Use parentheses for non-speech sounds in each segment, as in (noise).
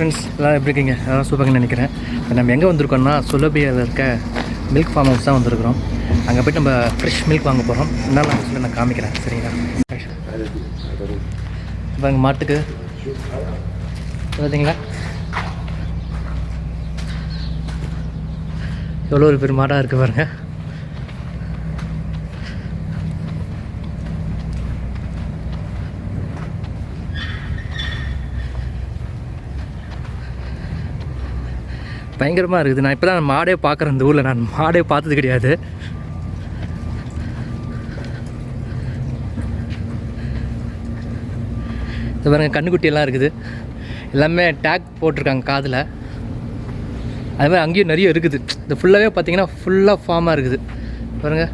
Friends எல்லாம் எப்படி இருக்கீங்க? எல்லாம் சூப்பராக நினைக்கிறேன். இப்போ நம்ம எங்கே வந்திருக்கோம்னா சுலபியில் இருக்க மில்க் ஃபார்ம் ஹவுஸ் தான் வந்திருக்கிறோம். அங்கே போய்ட்டு நம்ம ஃப்ரெஷ் மில்க் வாங்க போகிறோம் என்ன நான் சொல்லி நான் காமிக்கிறேன் சரிங்களா? இப்போ எங்கள் மாட்டுக்கு பார்த்தீங்களா எவ்வளோ ஒரு பேர் மாடாக இருக்குது பாருங்கள் பயங்கரமாக இருக்குது. நான் இப்போ தான் மாடே பார்க்குறேன் இந்த ஊரில். நான் மாடே பார்த்தது கிடையாது. இது பாருங்கள் கண்ணுக்குட்டியெல்லாம் இருக்குது. எல்லாமே டேக் போட்டிருக்காங்க காதில். அது மாதிரி அங்கேயும் நிறைய இருக்குது. இது ஃபுல்லாகவே பார்த்திங்கன்னா ஃபுல்லாக ஃபார்மாக இருக்குது. பாருங்கள்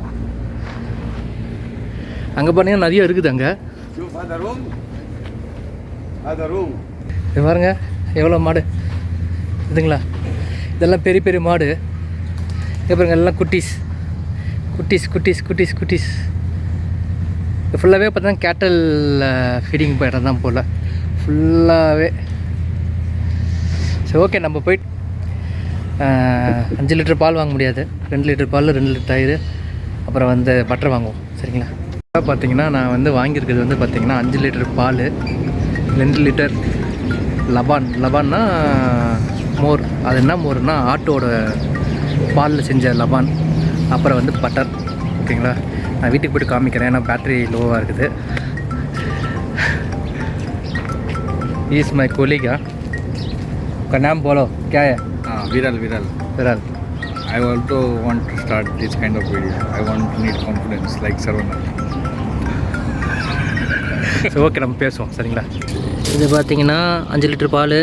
அங்கே பார்த்தீங்கன்னா நிறைய இருக்குது அங்கே. பாருங்க எவ்வளோ மாடு? இதுங்களா? இதெல்லாம் பெரிய பெரிய மாடு. அப்புறம் எல்லாம் குட்டீஸ். குட்டீஸ் குட்டீஸ் குட்டீஸ் குட்டீஸ். இது ஃபுல்லாகவே பார்த்தா கேட்டல் ஃபீடிங் இடம் தான் போல். ஃபுல்லாகவே சரி ஓகே நம்ம போயிட்டு அஞ்சு லிட்டர் பால் வாங்க முடியாது. ரெண்டு லிட்டர் பால் ரெண்டு லிட்டர் தயிர். அப்புறம் வந்து பட்டர் வாங்குவோம். சரிங்களா? பார்த்தீங்கன்னா நான் வந்து வாங்கியிருக்கிறது வந்து பார்த்திங்கன்னா அஞ்சு லிட்டர் பால் ரெண்டு லிட்டர் லபான். லபான்னா மோர். அது என்ன மோர்னா ஆட்டோட பாலில் செஞ்ச லபான் அப்புறம் வந்து பட்டர். ஓகேங்களா? நான் வீட்டுக்கு போய்ட்டு காமிக்கிறேன். ஏன்னா பேட்ரி லோவாக இருக்குது. இஸ் மை கோலிகா உங்கள் நேம் போலோ? கே. விரால் விரால். விரால். I also want to start this kind of video I want to need confidence like Saravanan okay நம்ம பேசுவோம். சரிங்களா? இது பார்த்தீங்கன்னா அஞ்சு லிட்டர் பால்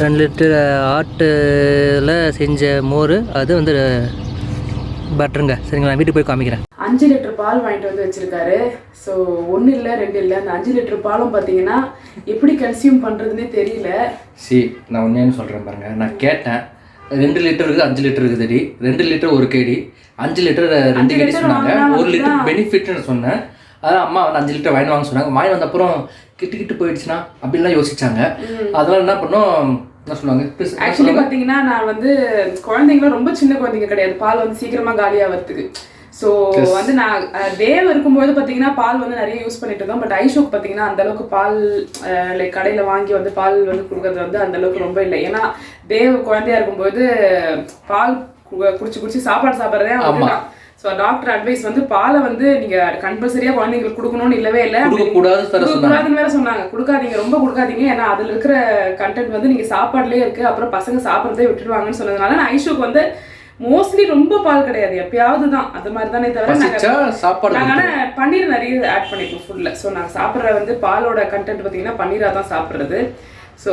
ரெண்டு லிட்டர் ஆட்டில் செஞ்ச மோர் அது வந்து பட்டருங்க. சரிங்களா? நான் வீட்டுக்கு போய் காமிக்கிறேன். அஞ்சு லிட்டர் பால் வாங்கிட்டு வந்து வச்சிருக்காரு. ஸோ ஒன்று இல்லை ரெண்டு இல்லை. அந்த அஞ்சு லிட்டர் பாலும் பார்த்தீங்கன்னா எப்படி கன்சியூம் பண்ணுறதுனே தெரியல. சி நான் ஒன்றேன்னு சொல்கிறேன் பாருங்க. நான் கேட்டேன். ரெண்டு லிட்டர் இருக்குது அஞ்சு லிட்டர் இருக்குதுடி ரெண்டு லிட்டர் ஒரு கேடி. அஞ்சு லிட்டர் ரெண்டு கேடி liter சொன்னாங்க. ஒரு லிட்டர். பெனிஃபிட்னு சொன்னேன். அதான் அம்மா வந்து அஞ்சு லிட்டர் வாங்கி வாங்க சொன்னாங்க. வாங்கி வந்த அப்புறம் கிட்டு கிட்டு போயிடுச்சுன்னா அப்படின்லாம் யோசிச்சாங்க. அதனால என்ன பண்ணோம் ஆக்சுவலி? பார்த்தீங்கன்னா நான் வந்து குழந்தைங்களும் ரொம்ப சின்ன குழந்தைங்க கிடையாது. பால் வந்து சீக்கிரமாக காலியாகிறதுக்கு ஸோ வந்து நான் தேவ் இருக்கும்போது பார்த்தீங்கன்னா பால் வந்து நிறைய யூஸ் பண்ணிட்டு இருந்தோம். பட் ஐஷோக்கு பார்த்தீங்கன்னா அந்த அளவுக்கு பால் லைக் கடையில் வாங்கி வந்து பால் வந்து கொடுக்கறது வந்து அந்த அளவுக்கு ரொம்ப இல்லை. ஏன்னா தேவ் குழந்தையா இருக்கும்போது பால் குடிச்சு குடிச்சு சாப்பாடு சாப்பிட்றதே ஆமா. ஸோ டாக்டர் அட்வைஸ் வந்து பாலை வந்து நீங்க கம்பல்சரியா குழந்தைங்களுக்கு கொடுக்கணும்னு இல்லவே இல்லை. கொடுக்கக்கூடாதுன்னு வேற சொன்னாங்க. கொடுக்காதீங்க ரொம்ப கொடுக்காதீங்க. ஏன்னா அதுல இருக்கிற கண்டென்ட் வந்து நீங்க சாப்பாடுலயே இருக்கு. அப்புறம் பசங்க சாப்பிட்றதே விட்டுடுவாங்கன்னு சொன்னதுனால நான் ஐஷுக்கு வந்து மோஸ்ட்லி ரொம்ப பால் கிடையாது. எப்பயாவது தான். அது மாதிரி தானே தவிர பசிச்சா நாங்க சாப்பாடு நாங்க கொடுத்துருவோம். ஆனா பன்னீர் நிறைய ஆட் பண்ணிப்போம் ஃபுல்ல ஸோ நாங்க சாப்பிட்ற வந்து பாலோட கண்டென்ட் பார்த்தீங்கன்னா பன்னீரா தான் சாப்பிட்றது. ஸோ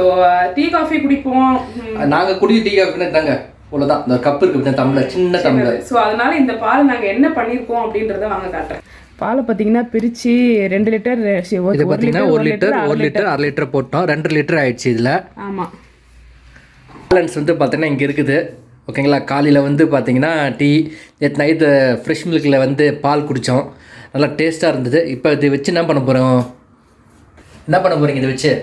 டீ காஃபி குடிப்போம். ம், நாங்க குடி டீ காஃபின்னு தாங்க இவ்வளோதான் இந்த கப் இருக்கு டம்ளர் சின்ன டம்ளர் ஸோ அதனால இந்த பால் நாங்க என்ன பண்ணியிருக்கோம் அப்படின்றத வாங்க காட்டுறேன். பாலை பார்த்தீங்கன்னா பிரிச்சு ரெண்டு லிட்டர் இது பார்த்தீங்கன்னா ஒரு லிட்டர் ஒரு லிட்டர் அரை லிட்டர். போட்டோம். ரெண்டு லிட்டர் ஆயிடுச்சு இதில். ஆமா. பேலன்ஸ் வந்து பார்த்தீங்கன்னா இங்கே இருக்குது. ஓகேங்களா காலையில் வந்து பார்த்தீங்கன்னா டீ நேற்று நைட்டு ஃப்ரெஷ் மில்கில் வந்து பால் குடித்தோம் நல்லா டேஸ்ட்டாக இருந்தது. இப்போ இதை வச்சு என்ன பண்ண போகிறோம் என்ன பண்ண போகிறீங்க இதை வச்சு?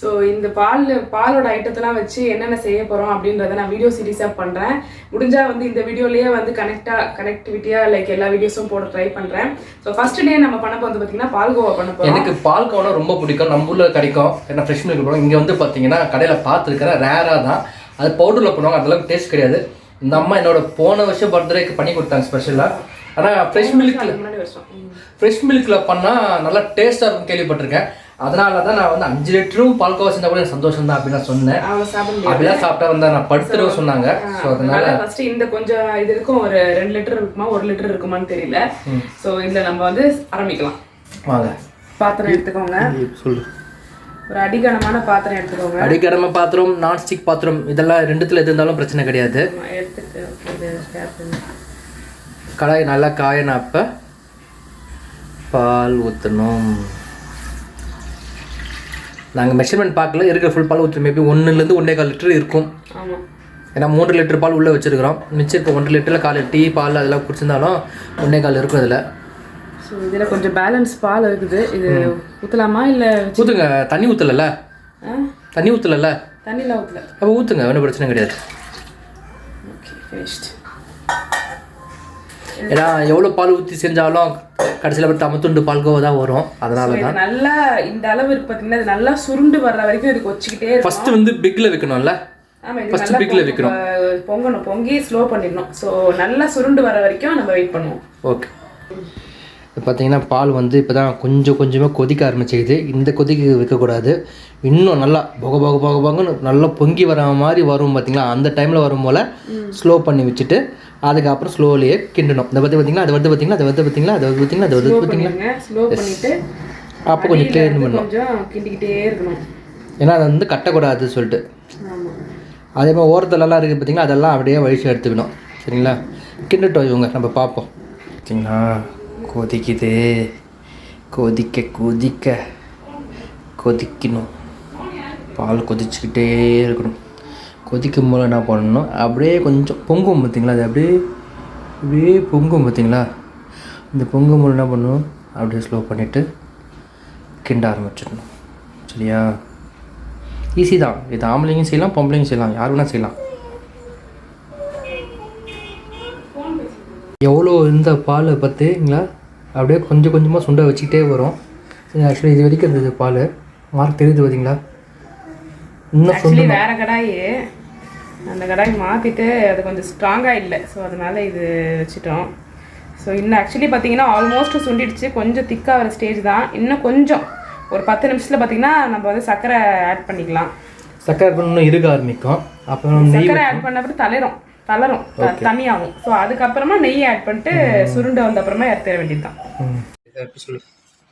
ஸோ இந்த பால் பாலோட ஐட்டத்தெல்லாம் வச்சு என்னென்ன செய்ய போகிறோம் அப்படின்றத நான் வீடியோ சீரிஸாக பண்ணுறேன் முடிஞ்சால் வந்து இந்த வீடியோலேயே வந்து கனெக்டாக கனெக்டிவிட்டியாக லைக் எல்லா வீடியோஸும் போட ட்ரை பண்ணுறேன் ஸோ ஃபர்ஸ்ட் டே நம்ம பண்ண போகிறது பார்த்தீங்கன்னா பால்கோவா பண்ண போகிறோம் எனக்கு பால் கோவம் ரொம்ப பிடிக்கும். நம்ம ஊரில் கிடைக்கும். ஏன்னா ஃப்ரெஷ் மில்க் போடுவோம் இங்கே வந்து பார்த்தீங்கன்னா கடையில் பார்த்துருக்கிறேன் ரேராக தான். அது பவுடரில் பண்ணுவாங்க. அதெல்லாம் டேஸ்ட் கிடையாது. இந்த அம்மா என்னோட போன வருஷம் பர்த்டேக்கு பண்ணி கொடுத்தாங்க ஸ்பெஷலாக ஆனால் ஃப்ரெஷ் மில்கில். ஃப்ரெஷ் மில்கில் பண்ணால் நல்லா டேஸ்ட்டாக இருக்கும் கேள்விப்பட்டிருக்கேன். அதனால தான் நான் வந்து அஞ்சு லிட்டரும் பால்கோவா செஞ்சால் கூட எனக்கு சந்தோஷம் தான் அப்படின்னு நான் சொன்னேன். அப்படிலாம் சாப்பிட்டா வந்து நான் படுத்துருவே சொன்னாங்க. ஸோ அதனால ஃபர்ஸ்ட் இந்த கொஞ்சம் இது இருக்கும் ஒரு ரெண்டு லிட்டர் இருக்குமா ஒரு லிட்டர் இருக்குமான்னு தெரியல. ஸோ இந்த நம்ம வந்து ஆரம்பிக்கலாம். வாங்க. பாத்திரம் எடுத்துக்கோங்க. சொல்லு. ஒரு அடிகனமான பாத்திரம் எடுத்துக்கோங்க. அடிக்கடமை பாத்திரம் நான்ஸ்டிக் பாத்திரம் இதெல்லாம் ரெண்டுத்துல எது இருந்தாலும் பிரச்சனை கிடையாது. கடாய் நல்லா காயன அப்ப. பால் ஊற்றணும் நாங்கள் மெஷர்மெண்ட் பார்க்கல இருக்கிற ஃபுல் பால் ஊற்றணும் மேபி ஒன்றுலேருந்து ஒன்றே கால் லிட்டர் இருக்கும். ஏன்னா மூன்று லிட்டர் பால் உள்ளே வச்சிருக்கிறோம். மிச்சம் இப்போ ஒன்றரை லிட்டரில் காலை டீ பால் அதெல்லாம் குடிச்சிருந்தாலும் ஒன்றே கால் இருக்கும் இதில். ஸோ இதில் கொஞ்சம் பேலன்ஸ் பால் இருக்குது. இது ஊற்றலாமா இல்லை ஊற்றுங்க தண்ணி ஊற்றலல்ல தண்ணி ஊற்றலல்ல தண்ணியில் ஊற்றல அப்போ ஊற்றுங்க ஒன்றும் பிரச்சனை கிடையாது. ஓகே ஏன்னா எவ்வளோ பால் ஊற்றி செஞ்சாலும் கடைசியில் பார்த்து அமத்துண்டு பால்கோவா தான் வரும். அதனால தான். நல்லா இந்த அளவு இருக்கு பார்த்தீங்கன்னா இது நல்லா சுருண்டு வர்ற வரைக்கும் இதுக்கு வச்சுக்கிட்டே ஃபஸ்ட்டு வந்து பிக்கில் வைக்கணும்ல? ஆமா இது First நல்லா big ல பொங்க- வைக்கணும். பொ- பொங்கணும். பொங்கி ஸ்லோ பண்ணிடணும். ஸோ நல்லா சுருண்டு வர வரைக்கும் நம்ம வெயிட் பண்ணுவோம். ஓகே பார்த்தீங்கன்னா பால் வந்து இப்போ தான் கொஞ்சம் கொஞ்சமாக கொதிக்க ஆரம்பிச்சிக்குது இந்த கொதிக்க வைக்கக்கூடாது. இன்னும் நல்லா பொக பொக பொக பொகன்னு நல்லா பொங்கி வர மாதிரி வரும் பார்த்தீங்களா? அந்த டைமில் வரும் போல் ஸ்லோ பண்ணி வச்சுட்டு அதுக்கப்புறம் ஸ்லோலியே கிண்டணும். இந்த பற்றி பார்த்தீங்களா? அது வந்து பார்த்தீங்களா? அது வந்து பார்த்தீங்களா? அது வந்து பார்த்தீங்களா? அது வந்து பார்த்தீங்களா? அப்போ கொஞ்சம் இருந்து பண்ணணும் கிண்டிக்கிட்டே இருக்கணும். ஏன்னா அது வந்து கட்டக்கூடாது சொல்லிட்டு. அதே மாதிரி ஓரத்துலலாம் இருக்குது பார்த்தீங்களா? அதெல்லாம் அப்படியே வழிச்சு எடுத்துக்கணும். சரிங்களா? கிண்டட்டும் இவங்க. நம்ம பார்ப்போம். பார்த்தீங்களா கொதிக்குது. கொதிக்க கொதிக்க. கொதிக்கணும். பால் கொதிச்சுக்கிட்டே இருக்கணும். கொதிக்கும் போது என்ன பண்ணணும்? அப்படியே கொஞ்சம் பொங்கும் பார்த்தீங்களா? அது அப்படியே அப்படியே பொங்கும் பார்த்தீங்களா? இந்த பொங்கும் போது என்ன பண்ணணும்? அப்படியே ஸ்லோ பண்ணிவிட்டு கிண்ட ஆரம்பிச்சிடணும். சரியா? ஈஸி தான். இது ஆம்பளைங்க செய்யலாம் பொம்பளைங்க செய்யலாம். யார் வேணால் செய்யலாம். எவ்வளோ இந்த பால் பார்த்துங்களா அப்படியே கொஞ்சம் கொஞ்சமாக சுண்ட வச்சுக்கிட்டே வரும். ஆக்சுவலி இது வரைக்கும் இருந்தது பால். மார்க் தெரியுது பார்த்தீங்களா இன்னும் ஆக்சுவலி வேற கடாய். அந்த கடாய் மாற்றிட்டு அது கொஞ்சம் ஸ்ட்ராங்காக இல்லை. ஸோ அதனால இது வச்சுட்டோம். ஸோ இன்னும் ஆக்சுவலி பார்த்தீங்கன்னா ஆல்மோஸ்ட் சுண்டிடுச்சு. கொஞ்சம் திக்காக வர ஸ்டேஜ் தான். இன்னும் கொஞ்சம். ஒரு பத்து நிமிஷத்தில் பார்த்தீங்கன்னா நம்ம வந்து சர்க்கரை ஆட் பண்ணிக்கலாம். சக்கரை இன்னும் இருக்க ஆரம்பிக்கும். அப்புறம் சர்க்கரை ஆட் பண்ண அப்புறம் தளரும். தளரும் த- தண்ணியாகும் ஸோ அதுக்கப்புறமா நெய் ஆட் பண்ணிட்டு சுருண்டு வந்த அப்புறமா எடுத்துட வேண்டியது தான் சொல்லு?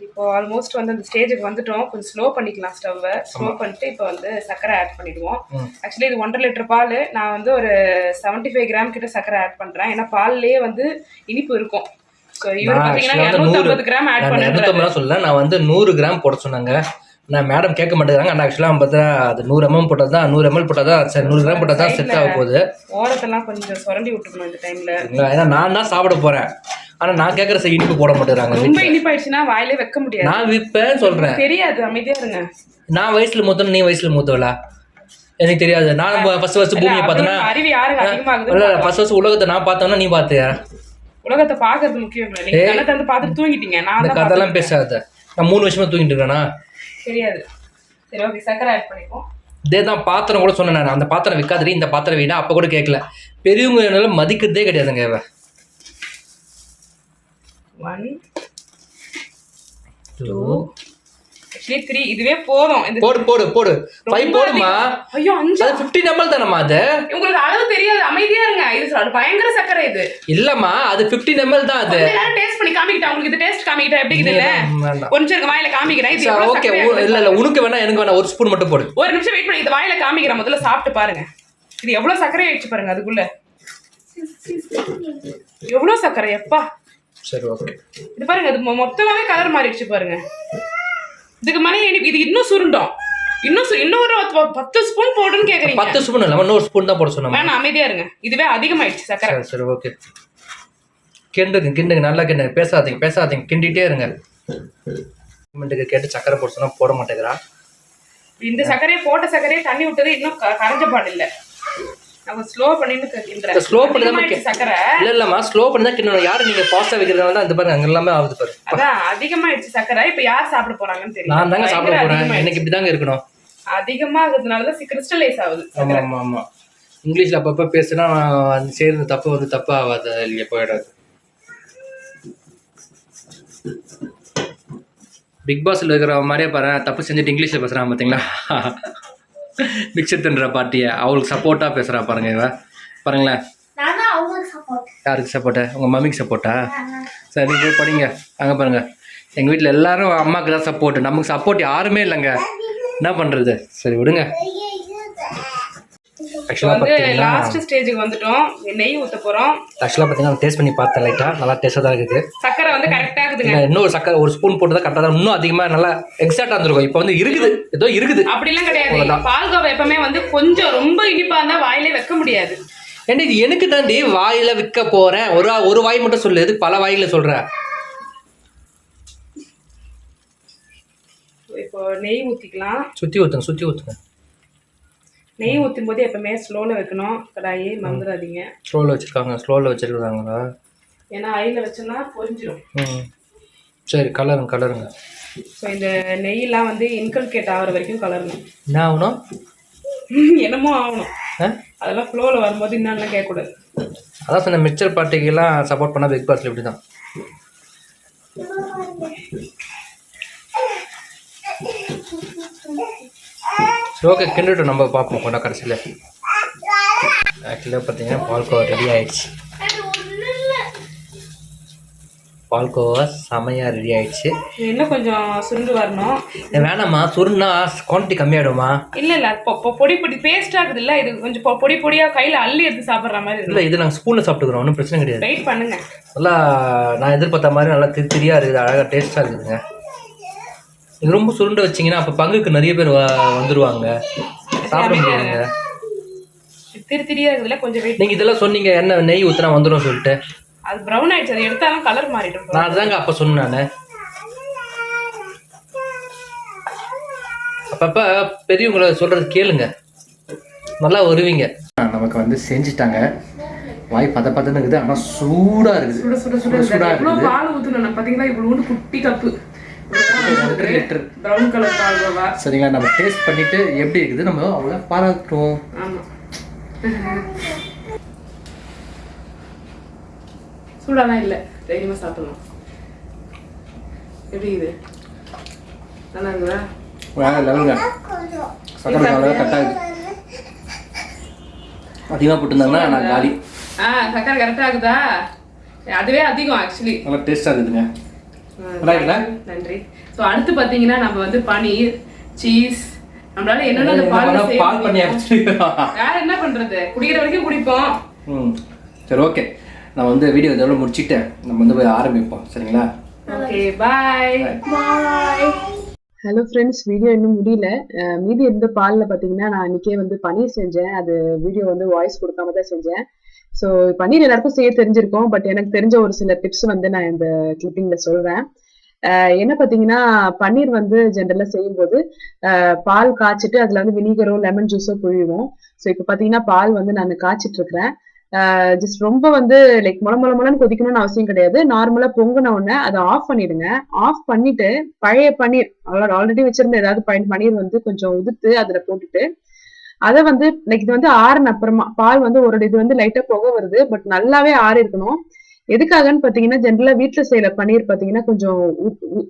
இப்போ ஆல்மோஸ்ட் வந்து அந்த ஸ்டேஜுக்கு வந்துட்டோம். கொஞ்சம் ஸ்லோ பண்ணிக்கலாம் ஸ்டவ்வை ஸ்லோ பண்ணிட்டு இப்போ வந்து சர்க்கரை ஆட் பண்ணிடுவோம். ஆக்சுவலி இது ஒன்றரை லிட்டர் பால். நான் வந்து ஒரு 75 ஃபைவ் கிராம் கிட்ட சர்க்கரை ஆட் பண்றேன். ஏன்னா பால்லேயே வந்து இனிப்பு இருக்கும். ஸோ இவர் பார்த்தீங்கன்னா இரநூத்தம்பது கிராம் ஆட் நான் பண்ணுறேன் சொல்லல. நான் வந்து நூறு கிராம் போட சொன்னாங்க. நான் மேடம் கேட்க மாட்டேங்கிறாங்க. ஆனால் ஆக்சுவலாக பார்த்தா அது நூறு எம்எம் போட்டால் தான் நூறு எம்எல் போட்டால் தான் சரி நூறு கிராம் போட்டால் தான் செட் ஆக போகுது. ஓரத்தெல்லாம் கொஞ்சம் சுரண்டி விட்டுக்கணும் இந்த டைம்ல? ஏன்னா நான் தான் சாப்பிட போகிறேன் ஆனால் நான் கேட்குற சரி இனிப்பு போட மாட்டேங்கிறாங்க ரொம்ப இனிப்பாயிடுச்சுன்னா வாயிலே வைக்க முடியாது. நான் விற்பேன்னு சொல்கிறேன் தெரியாது அமைதியா இருங்க. நான் வயசுல மூத்தவன் நீ வயசுல மூத்தவளா? எனக்கு தெரியாது. நான் ஃபர்ஸ்ட் ஃபர்ஸ்ட் பூமியை பார்த்தேன்னா அறிவு யாருக்கு அதிகமாகுது இல்லை ஃபர்ஸ்ட் ஃபர்ஸ்ட் உலகத்தை நான் பார்த்தோன்னா நீ பார்த்தியா? உலகத்தை பாக்குறது முக்கியம் இல்லை. நீங்க கண்ணத்தை வந்து பார்த்துட்டு தூங்கிட்டீங்க. நான் கதைலாம் பேசாத. நான் மூணு வருஷமா தூங்கிட்டு இருக்கேனா தெரியாது. சரி ஓகே சர்க்கரை ஆட் பண்ணிப்போம் இதே தான் பாத்திரம் கூட சொன்னேன் நான். அந்த பாத்திரம் விற்காதடி இந்த பாத்திரம் வீணா அப்போ கூட கேட்கல பெரியவங்க என்னால மதிக்கிறதே கிடையாதுங்க இவ ஒன் டூ ஆக்சுவலி த்ரீ இதுவே போதும். இந்த போடு போடு போடு. ஃபைவ் போடுமா. ஐயோ அஞ்சு அது ஃபிஃப்டின் எம்எல் தானம்மா அது? உங்களுக்கு அளவு தெரியாது அமைதியா இருங்க. இது பயங்கர சர்க்கரை இது. இல்லம்மா அது ஃபிஃப்டின் எம்எல் தான் அது. டேஸ்ட் பண்ணி காமிக்கிட்டா? உங்களுக்கு இது டேஸ்ட் காமிக்கிட்டா? எப்படி இல்ல? நிமிஷம் இருங்க, வாயில காமிக்கிறேன். இது ஓகே இருக்கு இல்ல இல்ல உனக்கு வேணா எனக்கு வேணா ஒரு ஸ்பூன் மட்டும் போடு. ஒரு நிமிஷம் வெயிட் பண்ணி இது வாயில காமிக்கிறேன். முதல்ல சாப்பிட்டு பாருங்க. இது எவ்வளவு சர்க்கரை ஆயிடுச்சு பாருங்க அதுக்குள்ள. எவ்வளவு சர்க்கரை எப்பா? சரி ஓகே இது பாருங்க அது மொ- மொத்தமாவே கலர் மாறிடுச்சு பாருங்க. இதுக்கு மேலே இது இன்னும் சுருண்டும். இன்னும் ஒரு பத்து- ஸ்பூன் போடுன்னு கேக்குறீங்க. பத்து ஸ்பூன் இல்லாம இன்னொரு ஸ்பூன் தான் போட சொன்னோம். வேணாம் அமைதியா இருங்க. இதுவே அதிகமாயிடுச்சு சர்க்கரை. சரி சரி ஓகே கிண்டுங்க கிண்டுங்க நல்லா கிண்டுங்க. பேசாதீங்க பேசாதீங்க. கிண்டிட்டே இருங்க. மின்ட்டுக்கு கேட்டு சக்கரை போட சொன்னா போட மாட்டேங்கிறா. இந்த சர்க்கரையை போட்ட சர்க்கரையை தண்ணி விட்டது இன்னும் கரைஞ்ச பாடு இல்ல. நம்ம ஸ்லோ பண்ணிட்டு கிண்டுறேன். ஸ்லோ பண்ணி தான் அதிகமாயிடுச்சு சர்க்கரை இல்ல இல்லம்மா ஸ்லோ பண்ணி தான் கிண்டணும். யாரு நீங்க ஃபாஸ்டா வைக்கிறதுனால தான் இந்த பாருங்க அங்க எல்லாமே ஆகுது பாரு. அதான் அதிகமாயிடுச்சு சர்க்கரை இப்ப யார் சாப்பிட போறாங்கன்னு நான் தாங்க சாப்பிட போறேன். எனக்கு இப்படி தாங்க இருக்கணும் அதிகமா கிறிஸ்டலைஸ் ஆகுது ஆமா ஆமா ஆமா. இங்கிலீஷ்ல அப்பப்ப பேசுனா செய்யறது தப்பு வந்து தப்பு ஆகாது இல்லையா போயிடாது. பிக் பாஸ்ல இருக்கிற மாதிரியே பாரு. தப்பு செஞ்சுட்டு இங்கிலீஷ்ல பேசுறான் பாத்தீங்களா? (laughs) மிக்சர் தின்ற பார்ட்டியை அவளுக்கு சப்போர்ட்டா பேசுறா பாருங்க இவ. பாருங்களேன். யாருக்கு சப்போர்ட்டா உங்க மம்மிக்கு சப்போர்ட்டா சரி போய் படிங்க. அங்க பாருங்க. எங்க வீட்ல எல்லாரும் அம்மாக்கு தான் சப்போர்ட் நமக்கு சப்போர்ட் யாருமே இல்லைங்க. என்ன பண்றது? சரி விடுங்க. ஆக்சுவலாக வந்து லாஸ்ட் ஸ்டேஜுக்கு வந்துட்டோம். நெய் ஊத்த போறோம். ஆக்சுவலாக பார்த்தீங்கன்னா டேஸ்ட் பண்ணி பார்த்தேன் லைட்டாக நல்லா டேஸ்ட்டாக தான் இருக்குது. சர்க்கரை வந்து கரெக்டா இருக்குதுங்க. இன்னொரு சக்கரை ஒரு ஸ்பூன் போட்டு தான் கரெக்டாக தான் இன்னும் அதிகமாக நல்லா எக்ஸாக்டாக இருந்திருக்கும். இப்போ வந்து இருக்குது ஏதோ இருக்குது. அப்படிலாம் கிடையாது. பால்கோவா எப்பவுமே வந்து கொஞ்சம் ரொம்ப இனிப்பா இருந்தா வாயிலே வைக்க முடியாது. ஏன்டி இது எனக்கு தாண்டி வாயில விற்க போறேன். ஒரு ஒரு வாய் மட்டும் சொல்லு எதுக்கு பல வாயில சொல்ற? இப்போ நெய் ஊத்திக்கலாம். சுத்தி ஊத்துங்க சுத்தி ஊத்துங்க. நெய் ஊற்றும் போது எப்பவுமே ஸ்லோவில் வைக்கணும். கடாயி மறந்துடாதீங்க. ஸ்லோவில் வச்சுருக்காங்க. ஸ்லோவில் வச்சுருக்காங்களா ஏன்னா ஐயில் வச்சோன்னா பொரிஞ்சிடும் ம். சரி கலருங்க கலருங்க. ஸோ இந்த நெய்யெல்லாம் வந்து இன்கல்கேட் ஆகிற வரைக்கும் கலரணும். என்ன ஆகணும்? என்னமோ ஆகணும். அதெல்லாம் ஃப்ளோவில் வரும்போது என்னென்னலாம் கேட்கக்கூடாது. அதான் சொன்ன மிக்சர் பார்ட்டிக்கெல்லாம் சப்போர்ட் பண்ணால் பிக் பாஸ்ல இப்படி தான் ஓகே கிண்டுட்டு நம்ம பார்ப்போம் கொண்டா கடைசியில். ஆக்சுவலாக பார்த்தீங்கன்னா பால்கோவா ரெடி ஆயிடுச்சு. பால்கோவா செமையாக ரெடி ஆயிடுச்சு. இன்னும் கொஞ்சம் சுருண்டு வரணும்? வேணாம்மா சுருன்னா குவான்டிட்டி கம்மியாயிடுமா இல்லை இல்லை பொடி பொடி பேஸ்ட் ஆகுது இல்லை இது கொஞ்சம் பொடி பொடியாக கையில் அள்ளி எடுத்து சாப்பிட்ற மாதிரி இல்லை இது நாங்கள் ஸ்பூனில் சாப்பிட்டுக்கிறோம் ஒன்றும் பிரச்சனை கிடையாது. வெயிட் பண்ணுங்க. நல்லா நான் எதிர்பார்த்த மாதிரி நல்லா திரி திரியாக இருக்குது அழகாக டேஸ்ட்டாக இருக்குதுங்க. ரொம்ப சுருண்டு வச்சிங்கன்னா அப்போ பங்குக்கு நிறைய பேர் வ- வந்துருவாங்க. சாப்பிட முடியாதுங்க. திரி கொஞ்சம் வெயிட் நீங்கள் இதெல்லாம் சொன்னீங்க என்ன நெய் ஊற்றினா வந்துடும் சொல்லிட்டு. அது ப்ரௌன் ஆயிடுச்சு அது எடுத்தாலும் கலர் மாறிடும் நான் அதுதாங்க அப்போ சொன்னேன் நான். அப்பப்போ பெரியவங்களை சொல்கிறது கேளுங்க. நல்லா வருவீங்க. நமக்கு வந்து செஞ்சுட்டாங்க. வாய் பத பதன்னு இருக்குது ஆனால் சூடாக இருக்குது. சுட சுட சுட இருக்குது. பால் ஊற்றணும் பார்த்தீங்கன்னா இவ்வளோ குட்டி கப்பு. ஒன்றரை லிட்டர். ப்ரௌன் கலர் பால்கோவா சரிங்களா? நம்ம டேஸ்ட் பண்ணிட்டு எப்படி இருக்குது நம்ம அவ்வளோ பாராட்டுறோம் ஆமாம் (laughs) சூடாலாம் இல்லை? தைரியமாக சாப்பிடலாம். எப்படி இது? நல்லா இருக்குதா? வேற லெவலுங்க சக்கரை அவ்வளோ கட் ஆகுது அதிகமாக போட்டுருந்தாங்கன்னா நான் காலி. ஆ சக்கரை கரெக்டாக இருக்குதா அதுவே அதிகம் ஆக்சுவலி நல்லா டேஸ்ட்டாக இருக்குதுங்க? நன்றி. ஸோ அடுத்து பார்த்தீங்கன்னா நம்ம வந்து பனீர் சீஸ் நம்மளால என்னென்ன அந்த பால் பண்ணி (laughs) வேற என்ன பண்றது? குடிக்கிற வரைக்கும் குடிப்போம். ம். சரி ஓகே நான் வந்து வீடியோ இதோட முடிச்சுட்டு நம்ம வந்து போய் ஆரம்பிப்போம். சரிங்களா? Okay bye bye hello friends video இன்னும் முடியல. மீதி இருந்த பாலில் பார்த்தீங்கன்னா நான் அன்றைக்கே வந்து பன்னீர் செஞ்சேன். அது வீடியோ வந்து வாய்ஸ் கொடுக்காம தான் செஞ்சேன். ஸோ பன்னீர் எல்லாருக்கும் செய்ய தெரிஞ்சிருக்கும் பட் எனக்கு தெரிஞ்ச ஒரு சில டிப்ஸ் வந்து நான் இந்த கிளிப்பிங்ல சொல்கிறேன் என்ன பார்த்தீங்கன்னா பன்னீர் வந்து ஜென்ரலாக செய்யும்போது பால் காய்ச்சிட்டு அதில் வந்து வினிகரோ லெமன் ஜூஸோ புழிவோம். ஸோ இப்போ பார்த்தீங்கன்னா பால் வந்து நான் காய்ச்சிட்டு இருக்கிறேன் ஜஸ்ட் ரொம்ப வந்து லைக் முள முள முளன்னு கொதிக்கணும்னு அவசியம் கிடையாது. நார்மலா பொங்குன உடனே அதை ஆஃப் பண்ணிடுங்க. ஆஃப் பண்ணிட்டு பழைய பன்னீர் ஆல்ரெடி வச்சிருந்த ஏதாவது பன்னீர் வந்து கொஞ்சம் உதுத்து அதுல போட்டுட்டு அதை வந்து லைக் இது வந்து ஆறுன அப்புறமா பால் வந்து ஒரு இது வந்து லைட்டா புகை வருது பட் நல்லாவே ஆறி இருக்கணும். எதுக்காகன்னு பாத்தீங்கன்னா ஜென்ரலா வீட்டுல செய்யற பன்னீர் பாத்தீங்கன்னா கொஞ்சம்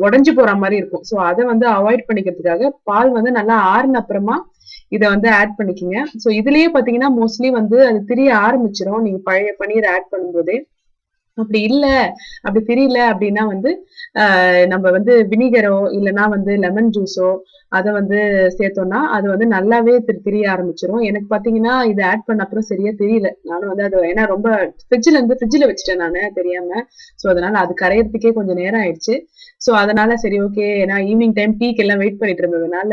உடஞ்சு போற மாதிரி இருக்கும். ஸோ அதை வந்து அவாய்ட் பண்ணிக்கிறதுக்காக பால் வந்து நல்லா ஆறுன அப்புறமா இதை வந்து ஆட் பண்ணிக்கோங்க. ஸோ இதுலயே பாத்தீங்கன்னா மோஸ்ட்லி வந்து அது திரிய ஆரம்பிச்சிடும் நீங்க பழைய பன்னீர் ஆட் பண்ணும்போதே. அப்படி இல்ல அப்படி தெரியல அப்படின்னா வந்து நம்ம வந்து வினிகரோ இல்லைன்னா வந்து லெமன் ஜூஸோ அதை வந்து சேர்த்தோம்னா அது வந்து நல்லாவே திரு திரிய ஆரம்பிச்சிரும். எனக்கு பாத்தீங்கன்னா இது ஆட் பண்ண அப்புறம் சரியா தெரியல. நானும் வந்து அது ஏன்னா ரொம்ப ஃப்ரிட்ஜில் இருந்து ஃப்ரிட்ஜில் வச்சுட்டேன் நான் தெரியாம. ஸோ அதனால அது கரையறதுக்கே கொஞ்சம் நேரம் ஆயிடுச்சு. ஸோ அதனால சரி ஓகே ஏன்னா ஈவினிங் டைம் டீக்கு எல்லாம் வெயிட் பண்ணிட்டு இருந்ததுனால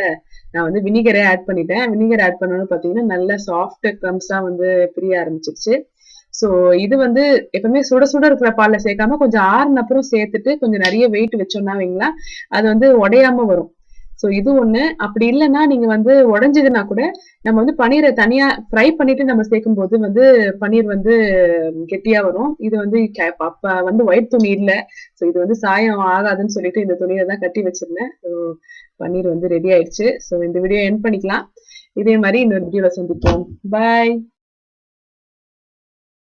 நான் வந்து வினிகரே ஆட் பண்ணிட்டேன். வினிகர் ஆட் பண்ணணும்னு பார்த்தீங்கன்னா நல்ல சாஃப்ட் க்ரம்ஸாக வந்து பிரிய ஆரம்பிச்சிருச்சு. ஸோ இது வந்து எப்பவுமே சுட சுட இருக்கிற பால்ல சேர்க்காம கொஞ்சம் ஆறுன அப்புறம் சேர்த்துட்டு கொஞ்சம் நிறைய வெயிட் வச்சோம்னா வைங்களா அது வந்து உடையாம வரும். ஸோ இது ஒண்ணு. அப்படி இல்லைன்னா நீங்க வந்து உடஞ்சதுன்னா கூட நம்ம வந்து பன்னீரை தனியாக ஃப்ரை பண்ணிட்டு நம்ம சேர்க்கும் போது வந்து பன்னீர் வந்து கெட்டியா வரும். இது வந்து அப்போ வந்து ஒயிட் துணி இல்லை. ஸோ இது வந்து சாயம் ஆகாதுன்னு சொல்லிட்டு இந்த துணியை தான் கட்டி வச்சிருந்தேன். ஸோ பன்னீர் வந்து ரெடி ஆயிடுச்சு. ஸோ இந்த வீடியோ என் பண்ணிக்கலாம். இதே மாதிரி இன்னொரு வீடியோவில் சந்திப்போம். பாய்